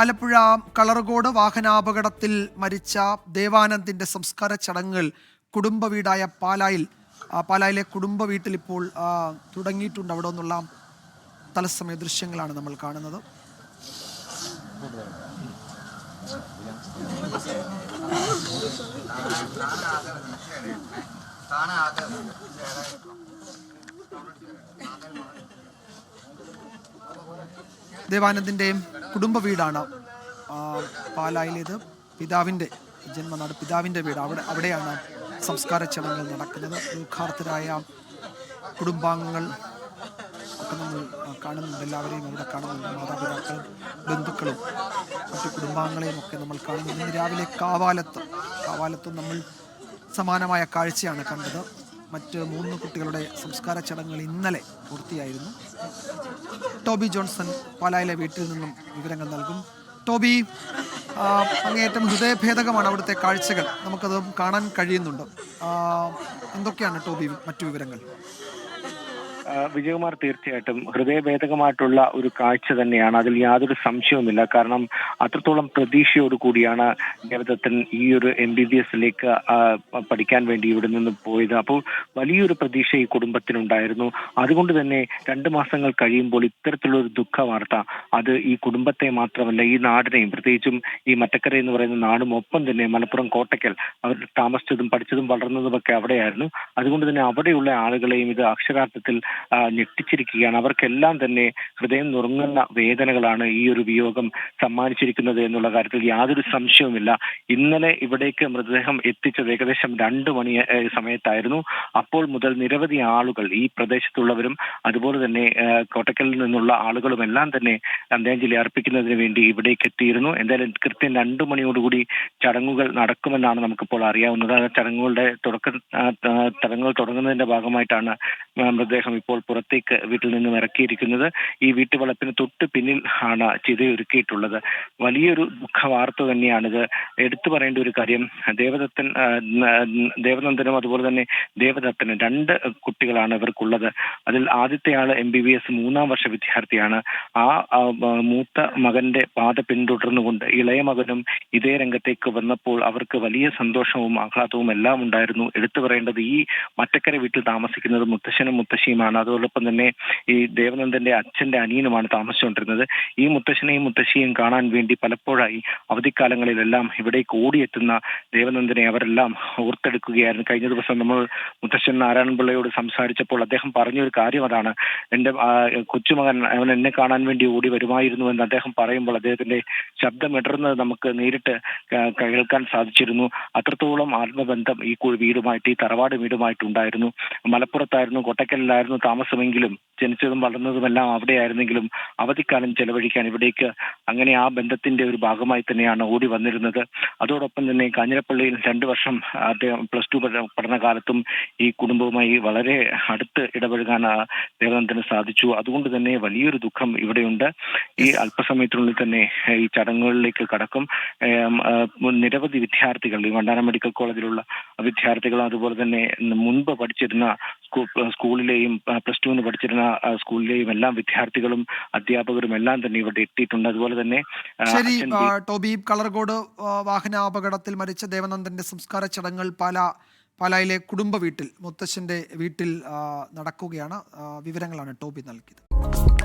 ആലപ്പുഴ കളർകോട് വാഹനാപകടത്തിൽ മരിച്ച ദേവാനന്ദിന്റെ സംസ്കാര ചടങ്ങുകൾ കുടുംബ വീടായ പാലായിൽ പാലായിലെ കുടുംബ വീട്ടിൽ ഇപ്പോൾ തുടങ്ങിയിട്ടുണ്ട്. അവിടെ നിന്നുള്ള തത്സമയ ദൃശ്യങ്ങളാണ് നമ്മൾ കാണുന്നത്. ദേവാനന്ദിന്റെയും കുടുംബ വീടാണ്. പാലായിലേത് പിതാവിന്റെ ജന്മനാട് പിതാവിന്റെ വീട്. അവിടെ അവിടെയാണ് സംസ്കാര ചടങ്ങുകൾ നടക്കുന്നത്. ദുഃഖാർത്ഥരായ കുടുംബാംഗങ്ങൾ ഒക്കെ നമ്മൾ കാണുന്നുണ്ട്. എല്ലാവരെയും അവിടെ കാണുന്നുണ്ട്. മാതാപിതാക്കളും ബന്ധുക്കളും മറ്റു കുടുംബാംഗങ്ങളെയും ഒക്കെ നമ്മൾ കാണുന്നുണ്ട്. രാവിലെ കാവാലത്ത് കാവാലത്തും നമ്മൾ സമാനമായ കാഴ്ചയാണ് കണ്ടത്. മറ്റ് മൂന്ന് കുട്ടികളുടെ സംസ്കാര ചടങ്ങുകൾ ഇന്നലെ പൂർത്തിയായിരുന്നു. ടോബി ജോൺസൺ പാലായിലെ വീട്ടിൽ നിന്നും വിവരങ്ങൾ നൽകും. ടോബി അങ്ങേറ്റം ഹൃദയഭേദകമാണ് അവിടുത്തെ കാഴ്ചകൾ. നമുക്കത് കാണാൻ കഴിയുന്നുണ്ട്. എന്തൊക്കെയാണ് ടോബി മറ്റു വിവരങ്ങൾ? വിജയകുമാർ തീർച്ചയായിട്ടും ഹൃദയഭേദകമായിട്ടുള്ള ഒരു കാഴ്ച തന്നെയാണ്. അതിൽ യാതൊരു സംശയവുമില്ല. കാരണം അത്രത്തോളം പ്രതീക്ഷയോട് കൂടിയാണ് ദേവദത്തൻ ഈ ഒരു എം ബി ബി എസിലേക്ക് പഠിക്കാൻ വേണ്ടി ഇവിടെ നിന്ന് പോയത്. അപ്പോൾ വലിയൊരു പ്രതീക്ഷ ഈ കുടുംബത്തിനുണ്ടായിരുന്നു. അതുകൊണ്ട് തന്നെ രണ്ട് മാസങ്ങൾ കഴിയുമ്പോൾ ഇത്തരത്തിലുള്ള ഒരു ദുഃഖ വാർത്ത അത് ഈ കുടുംബത്തെ മാത്രമല്ല ഈ നാടിനെയും പ്രത്യേകിച്ചും ഈ മറ്റക്കര എന്ന് പറയുന്ന നാടും ഒപ്പം തന്നെ മലപ്പുറം കോട്ടയ്ക്കൽ അവർ താമസിച്ചതും പഠിച്ചതും വളർന്നതും ഒക്കെ അവിടെയായിരുന്നു. അതുകൊണ്ട് തന്നെ അവിടെയുള്ള ആളുകളെയും ഇത് അക്ഷരാർത്ഥത്തിൽ ഞെട്ടിച്ചിരിക്കുകയാണ്. അവർക്കെല്ലാം തന്നെ ഹൃദയം നുറുങ്ങുന്ന വേദനകളാണ് ഈ ഒരു വിയോഗം സമ്മാനിച്ചിരിക്കുന്നത് എന്നുള്ള കാര്യത്തിൽ യാതൊരു സംശയവുമില്ല. ഇന്നലെ ഇവിടേക്ക് മൃതദേഹം എത്തിച്ചത് ഏകദേശം രണ്ട് മണി സമയത്തായിരുന്നു. അപ്പോൾ മുതൽ നിരവധി ആളുകൾ ഈ പ്രദേശത്തുള്ളവരും അതുപോലെ തന്നെ കോട്ടക്കലിൽ നിന്നുള്ള ആളുകളും എല്ലാം തന്നെ അന്ത്യാഞ്ജലി അർപ്പിക്കുന്നതിന് വേണ്ടി ഇവിടേക്ക് എത്തിയിരുന്നു. എന്തായാലും കൃത്യം രണ്ടു മണിയോടുകൂടി ചടങ്ങുകൾ നടക്കുമെന്നാണ് നമുക്കിപ്പോൾ അറിയാവുന്നത്. ചടങ്ങുകളുടെ തുടക്ക ചടങ്ങുകൾ തുടങ്ങുന്നതിന്റെ ഭാഗമായിട്ടാണ് മൃതദേഹം ഇപ്പോൾ പുറത്തേക്ക് വീട്ടിൽ നിന്നും ഇറക്കിയിരിക്കുന്നത്. ഈ വീട്ടുവളപ്പിന് തൊട്ട് പിന്നിൽ ആണ് ചിതയൊരുക്കിയിട്ടുള്ളത്. വലിയൊരു ദുഃഖ വാർത്ത തന്നെയാണിത്. എടുത്തു പറയേണ്ട ഒരു കാര്യം ദേവദത്തൻ ദേവനന്ദനും അതുപോലെ തന്നെ ദേവദത്തനും രണ്ട് കുട്ടികളാണ് ഇവർക്കുള്ളത്. അതിൽ ആദ്യത്തെ ആൾ എം ബി ബി എസ് മൂന്നാം വർഷ വിദ്യാർത്ഥിയാണ്. ആ മൂത്ത മകന്റെ പാത പിന്തുടർന്നുകൊണ്ട് ഇളയ മകനും ഇതേ രംഗത്തേക്ക് വന്നപ്പോൾ അവർക്ക് വലിയ സന്തോഷവും ആഹ്ലാദവും എല്ലാം ഉണ്ടായിരുന്നു. എടുത്തു പറയേണ്ടത് ഈ മറ്റക്കര വീട്ടിൽ താമസിക്കുന്നത് മുത്തശ്ശനും മുത്തശ്ശിയുമാണ്. അതോടൊപ്പം തന്നെ ഈ ദേവനന്ദന്റെ അച്ഛന്റെ അനിയനുമാണ് താമസിച്ചുകൊണ്ടിരുന്നത്. ഈ മുത്തശ്ശനെയും മുത്തശ്ശിയെയും കാണാൻ വേണ്ടി പലപ്പോഴായി അവധിക്കാലങ്ങളിലെല്ലാം ഇവിടേക്ക് ഓടിയെത്തുന്ന ദേവനന്ദനെ അവരെല്ലാം ഓർത്തെടുക്കുകയായിരുന്നു. കഴിഞ്ഞ ദിവസം നമ്മൾ മുത്തശ്ശൻ നാരായണപിള്ളയോട് സംസാരിച്ചപ്പോൾ അദ്ദേഹം പറഞ്ഞൊരു കാര്യം അതാണ്. എന്റെ ആ, കൊച്ചുമകൻ അവൻ എന്നെ കാണാൻ വേണ്ടി ഓടി വരുമായിരുന്നു എന്ന് അദ്ദേഹം പറയുമ്പോൾ അദ്ദേഹത്തിന്റെ ശബ്ദം ഇടറുന്നത് നമുക്ക് നേരിട്ട് കേൾക്കാൻ സാധിച്ചിരുന്നു. അത്രത്തോളം ആത്മബന്ധം ഈ വീടുമായിട്ട് ഈ തറവാട് വീടുമായിട്ട് ഉണ്ടായിരുന്നു മലപ്പുറത്തായിരുന്നു കൊട്ടക്കലിലായിരുന്നു താമസമെങ്കിലും ജനിച്ചതും വളർന്നതുമെല്ലാം അവിടെയായിരുന്നെങ്കിലും അവധിക്കാലം ചെലവഴിക്കാൻ ഇവിടേക്ക് അങ്ങനെ ആ ബന്ധത്തിന്റെ ഒരു ഭാഗമായി തന്നെയാണ് ഓടി വന്നിരുന്നത്. അതോടൊപ്പം തന്നെ കാഞ്ഞിരപ്പള്ളിയിൽ രണ്ടു വർഷം അദ്ദേഹം പ്ലസ് ടു പഠനകാലത്തും ഈ കുടുംബവുമായി വളരെ അടുത്ത് ഇടപഴകാൻ ദേവനന്ദന് സാധിച്ചു. അതുകൊണ്ട് തന്നെ വലിയൊരു ദുഃഖം ഇവിടെയുണ്ട്. ഈ അല്പസമയത്തിനുള്ളിൽ തന്നെ ഈ ചടങ്ങുകളിലേക്ക് കടക്കും. നിരവധി വിദ്യാർത്ഥികൾ ഈ വണ്ടാനം മെഡിക്കൽ കോളേജിലുള്ള വിദ്യാർത്ഥികളും അതുപോലെ തന്നെ മുൻപ് പഠിച്ചിരുന്ന സ്കൂളിലെയും പ്ലസ് ടുവിന് പഠിച്ചിരുന്ന സ്കൂളിലെയും എല്ലാം വിദ്യാർത്ഥികളും അധ്യാപകരും എല്ലാം തന്നെ ഇവിടെ എത്തിയിട്ടുണ്ട്. അതുപോലെ തന്നെ ശരി ടോബി കളർകോട് വാഹന വാഹനാപകടത്തിൽ മരിച്ച ദേവനന്ദന്റെ സംസ്കാര ചടങ്ങുകൾ പാല പാലായിലെ കുടുംബ വീട്ടിൽ മുത്തശ്ശന്റെ വീട്ടിൽ നടക്കുകയാണ്. വിവരങ്ങളാണ് ടോബി നൽകിയത്.